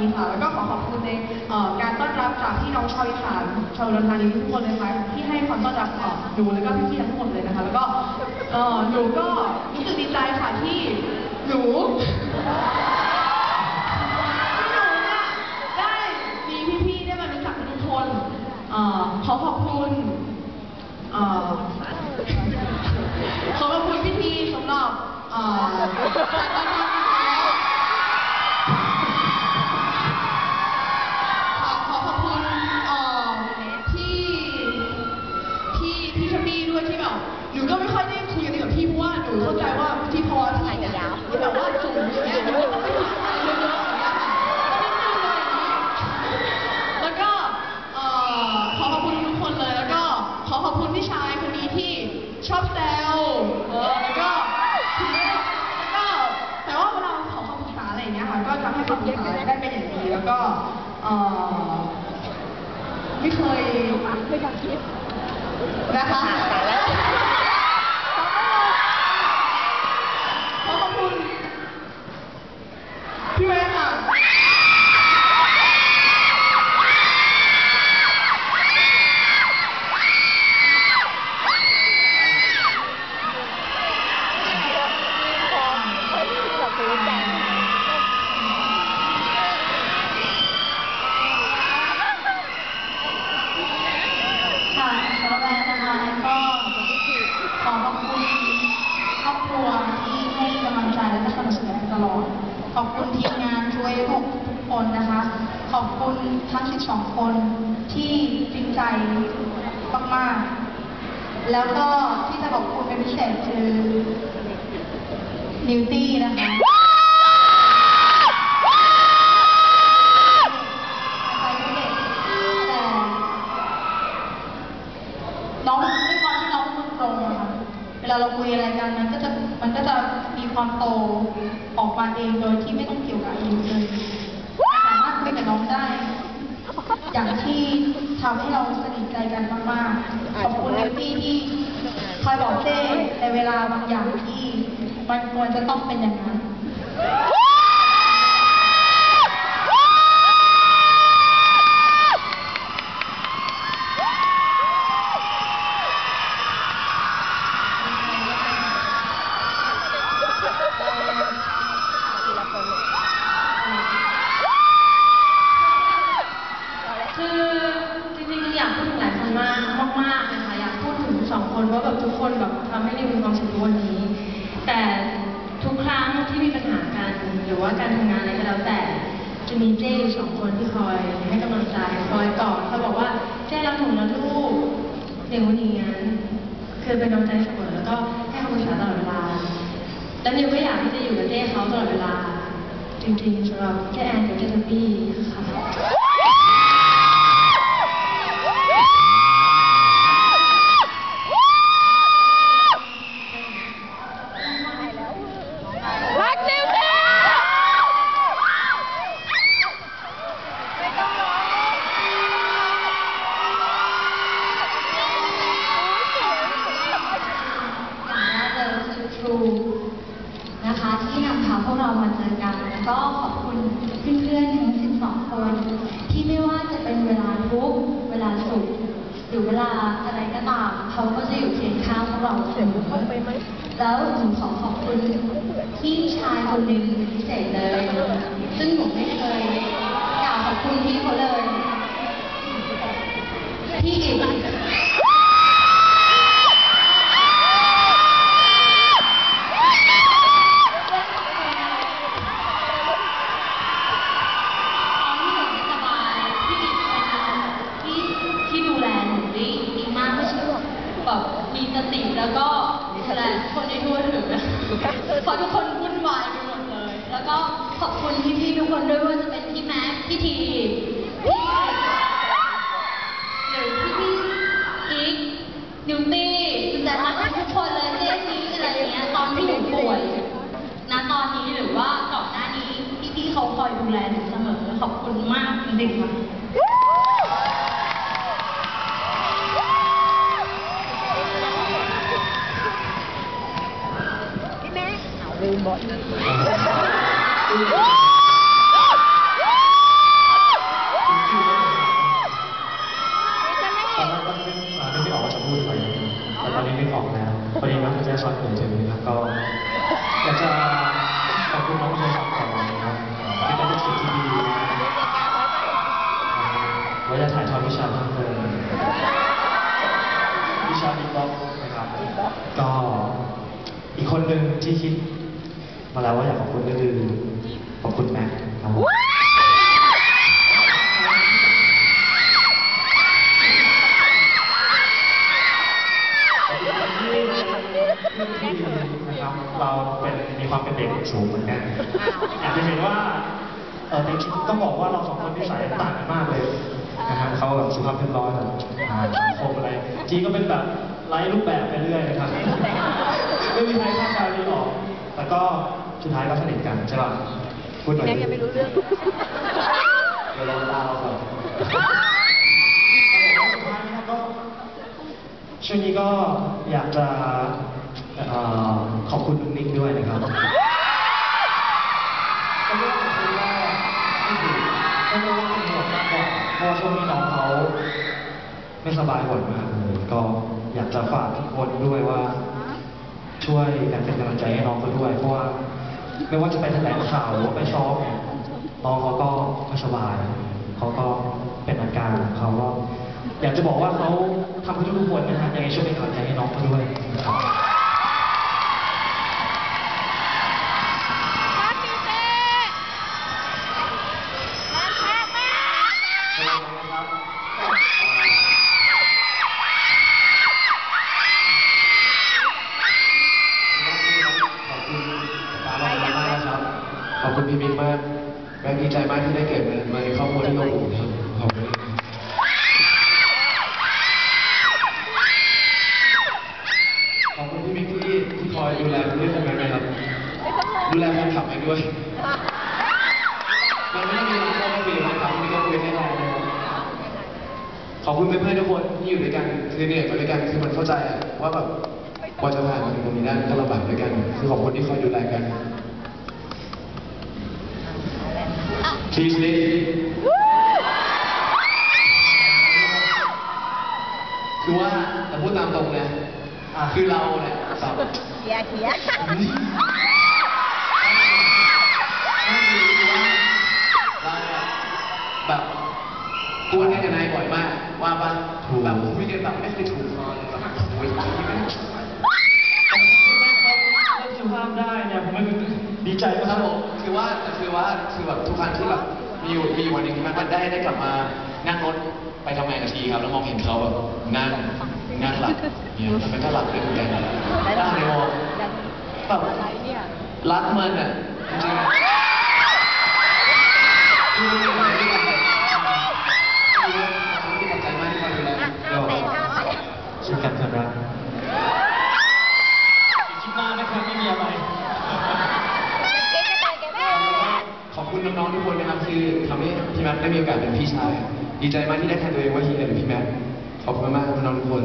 นีค่ะ แล้วก็ขอขอบคุณในการต้อนรับจากพี่น้องชาวอีสานชาวอุดรธานีทุกคนเลยค่ะที่ให้ความต้อนรับของหนูแล้วก็พี่ๆทั้งหมดเลยนะคะ แล้วก็หนูก็รู้สึกดีใจค่ะที่หนู นะคะ อบคุณทีมงานช่วยทุกคนนะคะ ขอบคุณทั้ง 12 คนที่จริงใจมากๆ แล้วก็ที่จะขอบคุณเป็นพิเศษคือนิวตี้นะคะ ไปไม่เด็กแต่ น้องด้วยความที่น้องเป็นคนตรงอะค่ะเวลาเราคุยอะไรกันมันก็จะมันก็จะมีความโตออกมาเองโดยที่ไม่ต้องเกี่ยวกับอายุเลยสามารถคุยกับน้องได้ อย่างที่ ทำให้เราสนิทใจกันมากๆขอบคุณเอฟตี้ที่คอยบอกเจ้ในเวลาบางอย่างที่มันควรจะต้องเป็นอย่างนั้น ทีละคนเลย คือจริงๆอยากพูดถึงหลายคนมากมากๆนะคะอยากพูดถึงสองคนว่าแบบทุกคนแบบทำให้นิวมีความสุขทุกวันนี้ แต่ทุกครั้งที่มีปัญหากันหรือ ว่าการทำงานอะไรก็แล้วแต่ จะมีเจ้อยู่สองคนที่คอยให้กำลังใจคอยกอดเขาบอกว่าเจ้เราถึงและลูกอย่างวันนี้งั้นคือเป็นกำลังใจเสมอแล้วก็ให้คำปรึกษาตลอดเวลาแล้วนิวก็อยากที่จะอยู่กับเจ้เขาตลอดเวลา จริงๆสำหรับเจ้แอนกับเจ้ทัพปี้ค่ะ รักนิวเต้ไม่ต้องร้อง อย่างแรกเลยคือครูนะคะที่นำพาพวกเรามาเจอกันแล้วก็ขอบคุณเพื่อนๆทั้ง 12 คน ที่ไม่ว่าจะเป็นเวลาทุกข์เวลาสุขห รือเวลาอะไรก็ตามเขาก็จะอยู่เคียงข้างพวกเราเสมอแล้วหนูขอขอบคุณพี่ชายคนหนึ่งเป็นพิเศษ ลืมหมดตอนนี้นึกออกแล้วพอดีน้องจะสอนผมถึงแล้วก็อยากจะขอบคุณน้องที่สอนผมนะที่เป็นสิ่งที่ดีไว้จะถ่ายทอดวิชาเพิ่มเติมวิชาบิ๊กบ็อกนครับก็อีคนหนึ่งที่คิด มาแล้วว่าอยากขอบคุณก็คือขอบคุณแม็กครับผมที่นะครับเราเป็นมีความเป็นเด็กสูงเหมือนกันอาจจะเห็นว่าเออแต่จริงๆต้องบอกว่าเราสองคนนิสัยต่างกันมากเลยนะครับเขาแบบสุภาพเรียบร้อยแบบาสังคมอะไรจีก็เป็นแบบไร้รูปแบบไปเรื่อยนะครับไม่มีใครคาดการณ์นี้ออกแต่ก็ สุดท้ายก็สนิทกันใช่ป่ะพูดหน่อยแม็กยังไม่รู้เรื่อง เดี๋ยวเราเล่าครับสุดท้ายนะครับก็ช่วงนี้ก็อยากจะเอ่อขอบคุณนุ๊กนิกด้วยนะครับก็เรื่องของคุณว่าไม่ถูกก็เรื่องว่าเป็นห่วงมากกว่าเพราะว่าช่วงนี้น้องเขาไม่สบายบ่อยมากเลยก็อยากจะฝากทุกคนด้วยว่า ช่วยกันเป็นกำลังใจให้น้องเขาด้วย เพราะว่า ไม่ว่าจะไปแถลงข่าวหรือว่าไปซ้อมน้องเขาก็ไม่สบาย เขาก็เป็นอาการของเขาก็อยากจะบอกว่าเขาทำเพื่อทุกคนนะฮะยังไงช่วยเป็นกำลังใจให้น้องเขาด้วยนะครับ ใจมากที่ได้เกิดมาในครอบครัวที่อบอุ่นครับขอบคุณขอบคุณพี่บิ๊กที่ที่คอยดูแลเรื่องแม็กนะครับ ดูแลแฟนคลับแม็กด้วยมันไม่ได้มีอะไรที่ไม่คุยกับแฟนคลับนี่ก็คุยให้เรานะครับขอบคุณเพื่อนๆทุกคนที่อยู่ด้วยกันคือเหนื่อยมาด้วยกันคือมันเข้าใจว่าแบบกว่าจะผ่านมาถึงตรงนี้ได้ก็ลำบากด้วยกัน คือขอบคุณที่คอยดูแลกัน ทีนี้คือว่าแต่พูดตามตรงนะอะคือเราเนี่ยแบบเฮียเฮียไม่คือคือว่าเราเนี่ยแบบกวนกันกับนายบ่อยมาก ว่าปะแบบคุยกันแบบไม่เคยถูกคอเลยแบบโอ้ยที่ไม่เล่นสุภาพได้เนี่ยผมไม่ดีใจคมารักบผมคือว่าคือว่าคือแบบทุกครั้งที่แบบ มีอยู่มีอยู่วันหนึงที่มันได้ได้กลับมานั่งรถไปทำงานกับทีครับ แล้วมองเห็นเขาแบบนั่งนั่งหลับเนี่ยแล้วมันก็หลับด้วยเหมือนกันได้ในวงแบบอะไรเนี่ยรักมันอะจริง ได้มีโอกาสเป็นพี่ชาย ดีใจมากที่ได้แทนตัวเองว่าเฮียเป็นพี่แม็กขอบคุณมากๆน้องทุกคน